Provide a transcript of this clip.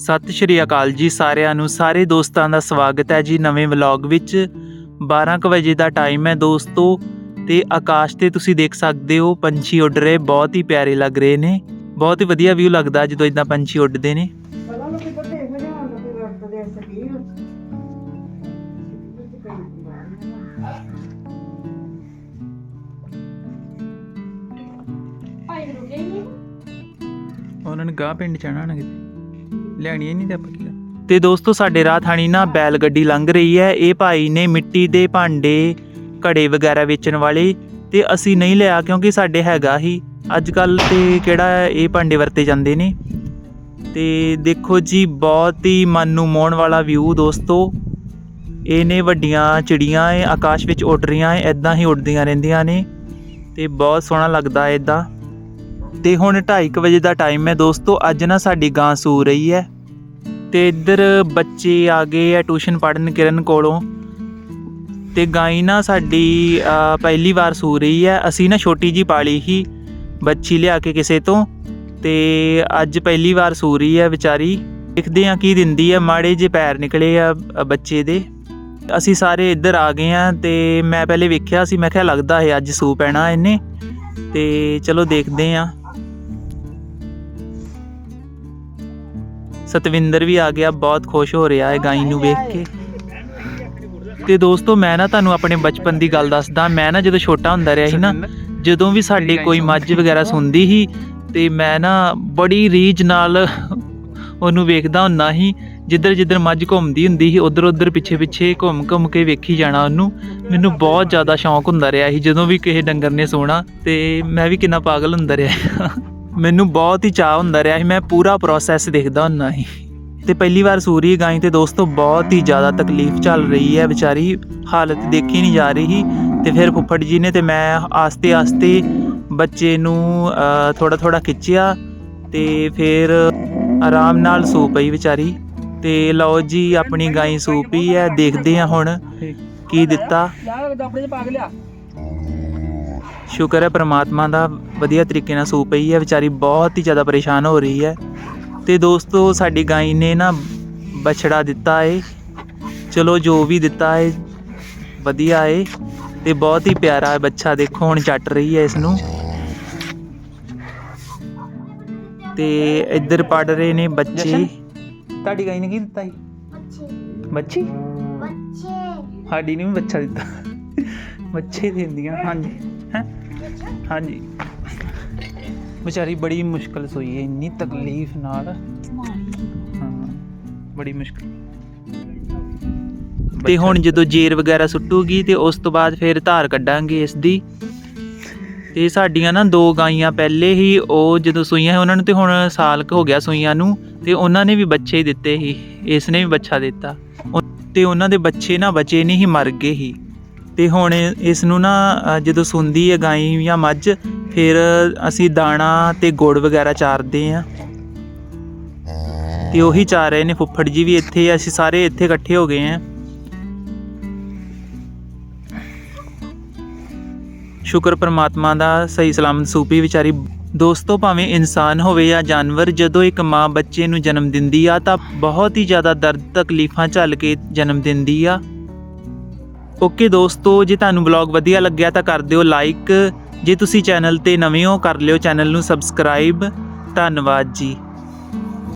ਸਤਿ ਸ਼੍ਰੀ ਅਕਾਲ ਜੀ ਸਾਰਿਆਂ ਨੂੰ। ਸਾਰੇ ਦੋਸਤਾਂ ਦਾ ਸਵਾਗਤ ਹੈ ਜੀ ਨਵੇਂ ਵਲੌਗ ਵਿੱਚ। 12 ਕੁ ਵਜੇ ਦਾ ਟਾਈਮ ਹੈ ਦੋਸਤੋ ਤੇ ਆਕਾਸ਼ ਤੇ ਤੁਸੀਂ ਦੇਖ ਸਕਦੇ ਹੋ ਪੰਛੀ ਉੱਡ ਰਹੇ ਬਹੁਤ ਹੀ ਪਿਆਰੇ ਲੱਗ ਰਹੇ ਨੇ। ਬਹੁਤ ਹੀ ਵਧੀਆ ਵਿਊ ਲੱਗਦਾ ਜਦੋਂ ਇਦਾਂ ਪੰਛੀ ਉੱਡਦੇ ਨੇ। ਉਹਨਾਂ ਨੇ ਗਾਹ ਪਿੰਡ ਚਾਣਾ ਨਾ ਕਿਤੇ? ਲੈਣੀ ਹੀ ਨਹੀਂ ਤੇ ਆਪਾਂ ਕੀ ਕਰ- ਤੇ ਦੋਸਤੋ, ਸਾਡੇ ਰਾਹ ਥਾਣੀ ਨਾ ਬੈਲ ਗੱਡੀ ਲੰਘ ਰਹੀ ਹੈ। ਇਹ ਭਾਈ ਨੇ ਮਿੱਟੀ ਦੇ ਭਾਂਡੇ, ਘੜੇ ਵਗੈਰਾ ਵੇਚਣ ਵਾਲੇ ਤੇ ਅਸੀਂ ਨਹੀਂ ਲਿਆ ਕਿਉਂਕਿ ਸਾਡੇ ਹੈਗਾ ਹੀ। ਅੱਜ ਕੱਲ ਤੇ ਕਿਹੜਾ ਇਹ ਭਾਂਡੇ ਵਰਤੇ ਜਾਂਦੇ ਨੇ? ਤੇ ਦੇਖੋ ਜੀ, ਬਹੁਤ ਹੀ ਮਨ ਨੂੰ ਮੋਹਣ ਵਾਲਾ ਵਿਊ ਦੋਸਤੋ। ਇਹ ਨੇ ਵੱਡੀਆਂ ਚਿੜੀਆਂ ਏ ਆਕਾਸ਼ ਵਿੱਚ ਉੱਡ ਰਹੀਆਂ ਐ ਇਦਾਂ ਹੀ ਉੱਡਦੀਆਂ ਰਹਿੰਦੀਆਂ ਨੇ। ਤੇ ਬਹੁਤ ਸੋਹਣਾ ਲੱਗਦਾ ਹੈ ਇਦਾਂ ਤੇ ਹੁਣ 2:30 ਵਜੇ ਦਾ ਟਾਈਮ ਹੈ ਦੋਸਤੋ, ਅੱਜ ਨਾ ਸਾਡੀ ਗਾਂ ਸੂ ਰਹੀ ਹੈ। ਤੇ ਇੱਧਰ ਬੱਚੇ ਆ ਗਏ ਆ ਟਿਊਸ਼ਨ ਪੜਨ ਕਿਰਨ ਕੋਲੋਂ। ਤੇ ਗਾਈ ਨਾ ਸਾਡੀ ਪਹਿਲੀ ਵਾਰ ਸੂ ਰਹੀ ਹੈ ਅਸੀਂ ਨਾ ਛੋਟੀ ਜੀ ਪਾਲੀ ਸੀ, ਬੱਚੀ ਲਿਆ ਕੇ ਕਿਸੇ ਤੋਂ। ਤੇ ਅੱਜ ਪਹਿਲੀ ਵਾਰ ਸੂ ਰਹੀ ਹੈ ਵਿਚਾਰੀ। ਦੇਖਦੇ ਆ ਕੀ ਦਿੰਦੀ ਹੈ ਮਾੜੇ ਜੇ ਪੈਰ ਨਿਕਲੇ ਆ ਬੱਚੇ ਦੇ। ਅਸੀਂ ਸਾਰੇ ਇੱਧਰ ਆ ਗਏ ਆ ਤੇ ਮੈਂ ਪਹਿਲੇ ਵੇਖਿਆ ਸੀ, ਮੈਂ ਕਿਹਾ ਲੱਗਦਾ ਹੈ ਅੱਜ ਸੂ ਪੈਣਾ ਇਹਨੇ। ਤੇ ਚਲੋ ਦੇਖਦੇ ਆ। ਸਤਵਿੰਦਰ ਵੀ ਆ ਗਿਆ ਬਹੁਤ ਖੁਸ਼ ਹੋ ਰਿਹਾ ਹੈ ਗਾਈ ਨੂੰ ਵੇਖ ਕੇ। ਤੇ ਦੋਸਤੋ ਮੈਂ ਨਾ ਤੁਹਾਨੂੰ ਆਪਣੇ ਬਚਪਨ ਦੀ ਗੱਲ ਦੱਸਦਾ। ਮੈਂ ਨਾ ਜਦੋਂ ਛੋਟਾ ਹੁੰਦਾ ਰਿਹਾ ਸੀ ਨਾ ਜਦੋਂ ਵੀ ਸਾਡੇ ਕੋਈ ਮੱਝ ਵਗੈਰਾ ਸੁਣਦੀ ਸੀ ਤੇ ਮੈਂ ਨਾ ਬੜੀ ਰੀਝ ਨਾਲ ਉਹਨੂੰ ਵੇਖਦਾ ਹੁੰਦਾ ਸੀ। ਜਿੱਧਰ ਜਿੱਧਰ ਮੱਝ ਘੁੰਮਦੀ ਹੁੰਦੀ ਸੀ ਉਧਰ ਉਧਰ ਪਿੱਛੇ ਪਿੱਛੇ ਘੁੰਮ ਘੁੰਮ ਕੇ ਵੇਖੀ ਜਾਣਾ ਉਹਨੂੰ। ਮੈਨੂੰ ਬਹੁਤ ਜ਼ਿਆਦਾ ਸ਼ੌਂਕ ਹੁੰਦਾ ਰਿਹਾ ਸੀ ਜਦੋਂ ਵੀ ਕਿਸੇ ਡੰਗਰ ਨੇ ਸੋਣਾ ਤੇ ਮੈਂ ਵੀ ਕਿੰਨਾ ਪਾਗਲ ਹੁੰਦਾ ਰਿਹਾ। ਮੈਨੂੰ ਬਹੁਤ ਹੀ ਚਾਹ ਹੁੰਦਾ ਰਿਹਾ ਸੀ ਮੈਂ ਪੂਰਾ ਪ੍ਰੋਸੈਸ ਦੇਖਦਾ ਹੁੰਦਾ ਸੀ। ਤੇ ਪਹਿਲੀ ਵਾਰ ਸੂਰੀ ਗਾਈ ਤੇ ਦੋਸਤੋ ਬਹੁਤ ਹੀ ਜ਼ਿਆਦਾ ਤਕਲੀਫ ਚੱਲ ਰਹੀ ਹੈ ਵਿਚਾਰੀ ਹਾਲਤ ਦੇਖੀ ਨਹੀਂ ਜਾ ਰਹੀ ਤੇ ਫਿਰ ਫੁੱਫੜ ਜੀ ਨੇ ਤੇ ਮੈਂ ਆਸਤੇ ਆਸਤੇ ਬੱਚੇ ਨੂੰ ਥੋੜਾ ਥੋੜਾ ਖਿੱਚਿਆ ਤੇ ਫਿਰ ਆਰਾਮ ਨਾਲ ਸੋ ਪਈ ਵਿਚਾਰੀ। ਤੇ ਲਓ ਜੀ ਆਪਣੀ ਗਾਈ ਸੂ ਪਈ ਹੈ ਦੇਖਦੇ ਹਾਂ ਹੁਣ ਕੀ ਦਿੱਤਾ। ਸ਼ੁਕਰ ਹੈ ਪ੍ਰਮਾਤਮਾ ਦਾ ਵਧੀਆ ਤਰੀਕੇ ਨਾਲ ਸੂ ਪਈ ਹੈ ਵਿਚਾਰੀ ਬਹੁਤ ਹੀ ਜ਼ਿਆਦਾ ਪਰੇਸ਼ਾਨ ਹੋ ਰਹੀ ਹੈ। ਤੇ ਦੋਸਤੋ ਸਾਡੀ ਗਾਈ ਨੇ ਨਾ ਬਛੜਾ ਦਿੱਤਾ ਏ। ਚਲੋ ਜੋ ਵੀ ਦਿੱਤਾ ਏ ਵਧੀਆ ਏ ਤੇ ਬਹੁਤ ਹੀ ਪਿਆਰਾ ਹੈ ਬੱਚਾ ਦੇਖੋ ਹੁਣ ਚੱਟ ਰਹੀ ਹੈ ਇਸ ਨੂੰ ਤੇ ਇੱਧਰ ਪੜ ਰਹੇ ਨੇ ਬੱਚੇ। ਤੁਹਾਡੀ ਗਾਈ ਨੇ ਕੀ ਦਿੱਤਾ ਸੀ? ਬੱਚੀ। ਬੱਚੇ। ਸਾਡੀ ਨੇ ਵੀ ਬੱਚਾ ਦਿੱਤਾ। ਬੱਚੇ ਦਿੰਦੀਆਂ ਹਾਂਜੀ। ਹੈ? ਹਾਂਜੀ। ਵਿਚਾਰੀ ਬੜੀ ਮੁਸ਼ਕਲ ਸੋਈ ਹੈ ਇੰਨੀ ਤਕਲੀਫ ਨਾਲ। ਹਾਂ ਬੜੀ ਮੁਸ਼ਕਲ। ਤੇ ਹੁਣ ਜਦੋਂ ਜੇਰ ਵਗੈਰਾ ਸੁੱਟੂਗੀ ਤੇ ਉਸ ਤੋਂ ਬਾਅਦ ਫਿਰ ਧਾਰ ਕੱਢਾਂਗੇ ਇਸ ਦੀ। ਤੇ ਸਾਡੀਆਂ ਨਾ ਦੋ ਗਾਈਆਂ ਪਹਿਲੇ ਹੀ ਉਹ ਜਦੋਂ ਸੂਈਆਂ ਉਹਨਾਂ ਨੂੰ ਤੇ ਹੁਣ ਸਾਲ ਕੁ ਹੋ ਗਿਆ ਸੂਈਆਂ ਨੂੰ ਤੇ ਉਹਨਾਂ ਨੇ ਵੀ ਬੱਚੇ ਹੀ ਦਿੱਤੇ ਸੀ। ਇਸ ਨੇ ਵੀ ਬੱਚਾ ਦਿੱਤਾ। ਤੇ ਉਹਨਾਂ ਦੇ ਬੱਚੇ ਨਾ ਬਚੇ ਨਹੀਂ ਹੀ ਮਰ ਗਏ ਹੀ ਤੇ ਹੁਣ ਇਸ ਨੂੰ ਨਾ ਜਦੋਂ ਸੁੰਦੀ ਹੈ ਗਾਈ ਜਾਂ ਮੱਝ, ਫਿਰ ਅਸੀਂ ਦਾਣਾ ਤੇ ਗੁੜ ਵਗੈਰਾ ਚਾਰਦੇ ਆ ਤੇ ਉਹੀ ਚਾਰ ਰਹੇ ਨੇ ਫੁੱਫੜ ਜੀ ਵੀ ਇੱਥੇ, ਅਸੀਂ ਸਾਰੇ ਇੱਥੇ ਇਕੱਠੇ ਹੋ ਗਏ ਆ ਸ਼ੁਕਰ ਪਰਮਾਤਮਾ ਦਾ ਸਹੀ ਸਲਾਮਤ ਸੂਪੀ ਵਿਚਾਰੀ, ਦੋਸਤੋ ਭਾਵੇਂ ਇਨਸਾਨ ਹੋਵੇ ਜਾਂ ਜਾਨਵਰ, ਜਦੋਂ ਇੱਕ ਮਾਂ ਬੱਚੇ ਨੂੰ ਜਨਮ ਦਿੰਦੀ ਆ, ਤਾਂ ਬਹੁਤ ਹੀ ਜ਼ਿਆਦਾ ਦਰਦ ਤਕਲੀਫਾਂ ਝੱਲ ਕੇ ਜਨਮ ਦਿੰਦੀ ਆ। ਓਕੇ ਦੋਸਤੋ, ਜੇ ਤੁਹਾਨੂੰ ਵਲੌਗ ਵਧੀਆ ਲੱਗਿਆ ਤਾਂ ਕਰ ਦਿਓ ਲਾਈਕ ਜੇ ਤੁਸੀਂ ਚੈਨਲ ਤੇ ਨਵੇਂ ਹੋ, ਕਰ ਲਿਓ ਚੈਨਲ ਨੂੰ ਸਬਸਕ੍ਰਾਈਬ ਧੰਨਵਾਦ ਜੀ।